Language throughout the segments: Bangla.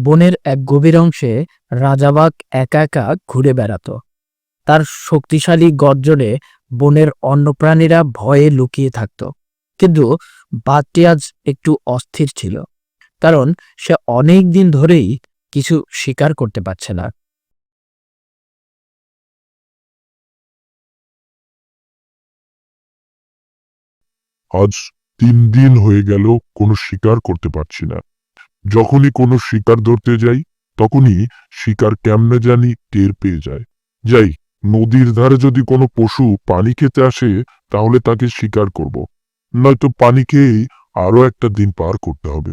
বনের এক গভীর অংশে রাজাবাগ একা একা ঘুরে বেড়াতো। তার শক্তিশালী গর্জনে বনের অন্য প্রাণীরা ভয়ে লুকিয়ে থাকত। কিন্তু বাঘটি আজ একটু অস্থির ছিল, কারণ সে অনেক দিন ধরেই কিছু শিকার করতে পারছে না। আজ তিন দিন হয়ে গেল কোনো শিকার করতে পারছি না। যখনই কোনো শিকার ধরতে যাই, তখনই শিকার কেমনে জানি টের পেয়ে যায়। যাই, নদীর ধারে যদি কোনো পশু পানি খেতে আসে, তাহলে তাকে শিকার করব। নয়তো পানি খেয়েই আরও একটা দিন পার করতে হবে।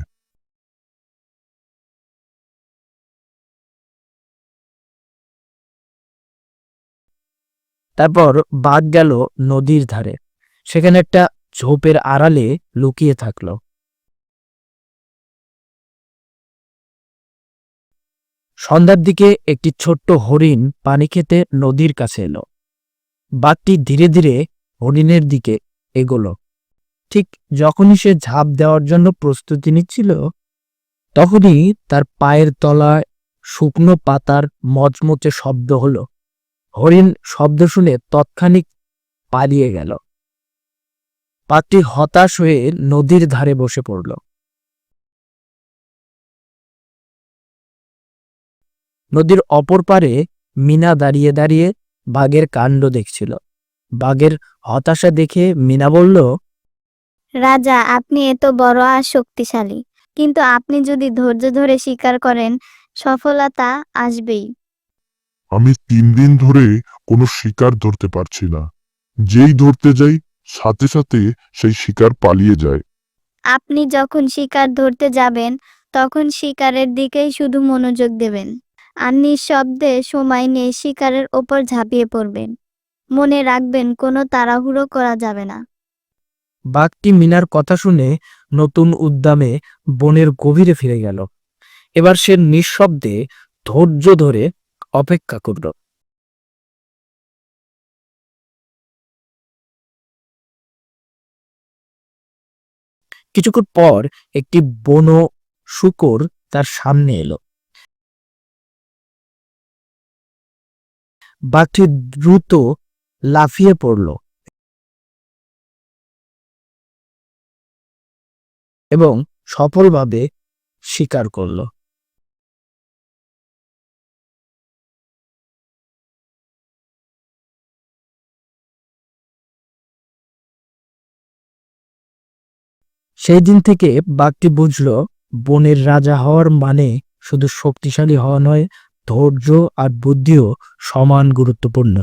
তারপর বাঘ গেল নদীর ধারে। সেখানে একটা ঝোপের আড়ালে লুকিয়ে থাকল। সন্ধ্যার দিকে একটি ছোট্ট হরিণ পানি খেতে নদীর কাছে এলো। বাঘটি ধীরে ধীরে হরিণের দিকে এগোলো। ঠিক যখনই সে ঝাঁপ দেওয়ার জন্য প্রস্তুতি নিচ্ছিল, তখনই তার পায়ের তলায় শুকনো পাতার মচমচে শব্দ হলো। হরিণ শব্দ শুনে তৎক্ষণিক পালিয়ে গেল। পাত্রী হতাশ হয়ে নদীর ধারে বসে পড়ল। নদীর অপর পারে মিনা দাঁড়িয়ে দাঁড়িয়ে বাঘের কাণ্ড দেখছিল। বাঘের হতাশা দেখে মিনা বলল রাজা আপনি এত বড় আর শক্তিশালী। কিন্তু আপনি যদি ধৈর্য ধরে শিকার করেন সফলতা আসবেই। আমি তিন দিন ধরে কোনো শিকার ধরতে পারছি না। যেই ধরতে যাই সাথে সাথে সেই শিকার পালিয়ে যায়। আপনি যখন শিকার ধরতে যাবেন তখন শিকারের দিকেই শুধু মনোযোগ দেবেন। আর নিঃশব্দে সময় নিয়ে শিকারের ওপর ঝাঁপিয়ে পড়বেন। মনে রাখবেন, কোনো তাড়াহুড়ো করা যাবে না। বাঘটি মিনার কথা শুনে নতুন উদ্যমে বনের গভীরে ফিরে গেল। এবার সে নিঃশব্দে ধৈর্য ধরে অপেক্ষা করল। কিছুক্ষণ পর একটি বন শুকর তার সামনে এলো। বাঘটি দ্রুত লাফিয়ে পড়ল এবং সফলভাবে শিকার করল। সেই দিন থেকে বাঘটি বুঝল, বনের রাজা হওয়ার মানে শুধু শক্তিশালী হওয়া নয় ধৈর্য আর বুদ্ধিও সমান গুরুত্বপূর্ণ।